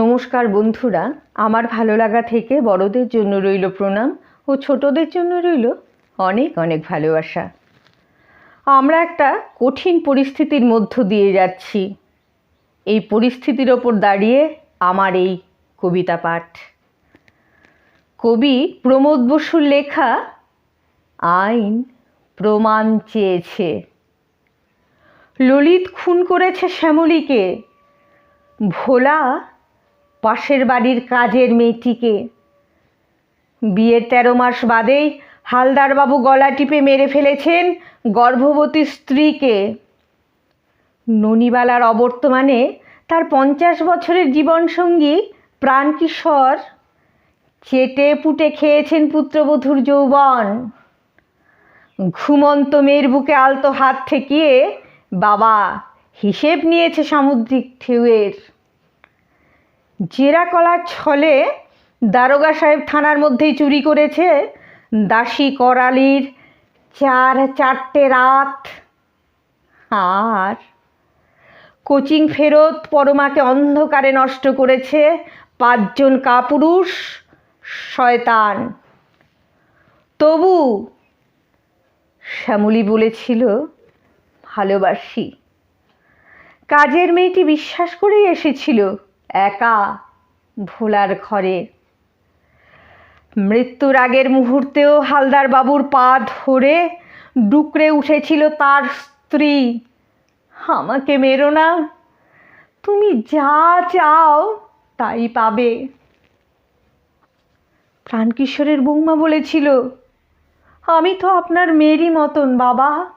নমস্কার বন্ধুরা, আমার ভালো লাগা থেকে বড়দের জন্য রইল প্রণাম ও ছোটদের জন্য রইল অনেক অনেক ভালোবাসা। আমরা একটা কঠিন পরিস্থিতির মধ্য দিয়ে যাচ্ছি। এই পরিস্থিতির ওপর দাঁড়িয়ে আমার এই কবিতা পাঠ। কবি প্রমোদ বসুর লেখা, আইন প্রমাণ চেয়েছে। ললিত খুন করেছে শ্যামলীকে, ভোলা পাশের বাড়ির কাজের মেয়েটিকে। বিয়ের তেরো মাস বাদেই হালদারবাবু গলা টিপে মেরে ফেলেছেন গর্ভবতী স্ত্রীকে। ননিবালার অবর্তমানে তার পঞ্চাশ বছরের জীবনসঙ্গী প্রাণকিশোর চেটে পুটে খেয়েছেন পুত্রবধূর যৌবন। ঘুমন্ত মেয়ের বুকে আলতো হাত ঠেকিয়ে বাবা হিসেব নিয়েছে সামুদ্রিক ঢেউয়ের। জেরা কলার ছলে দারোগা সাহেব থানার মধ্যেই চুরি করেছে। দাসী করালির চার, চারটে রাত। আর কোচিং ফেরত পরমাকে অন্ধকারে নষ্ট করেছে পাঁচজন কাপুরুষ, শয়তান। তবু শ্যামলী বলেছিল, ভালোবাসি। কাজের মেয়েটি বিশ্বাস করেই এসেছিল। একা ভোলার ঘরে। মৃত্যুর আগের মুহূর্তেও হালদার বাবুর পা ধরে ডুকরে উঠেছিল তার স্ত্রী। আমাকে মেরো না। তুমি যা চাও তাই পাবে। প্রাণকিশোরের বৌমা বলেছিল, আমি তো আপনার মেয়েরই মতন, বাবা।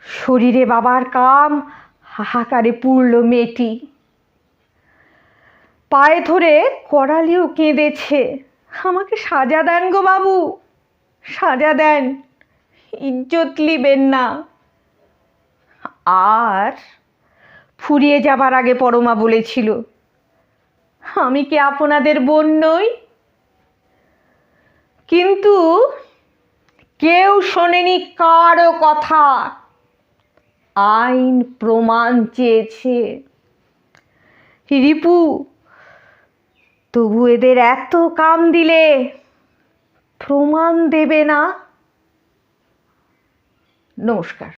শরীরে বাবার কাম হাহাকারে পুড়ল মেয়েটি। পায়ে ধরে করালিও কেঁদেছে। আমাকে সাজা দেন গো বাবু। সাজা দেন। ইজ্জত লিবেন না। আর ফুরিয়ে যাবার আগে পরমা বলেছিল, আমি কি আপনাদের বোন নই? কিন্তু কেউ শোনেনি কারও কথা। আইন প্রমাণ চেয়েছে। রিপু তবু এদের এত কাম দিলে প্রমাণ দেবে না। নমস্কার।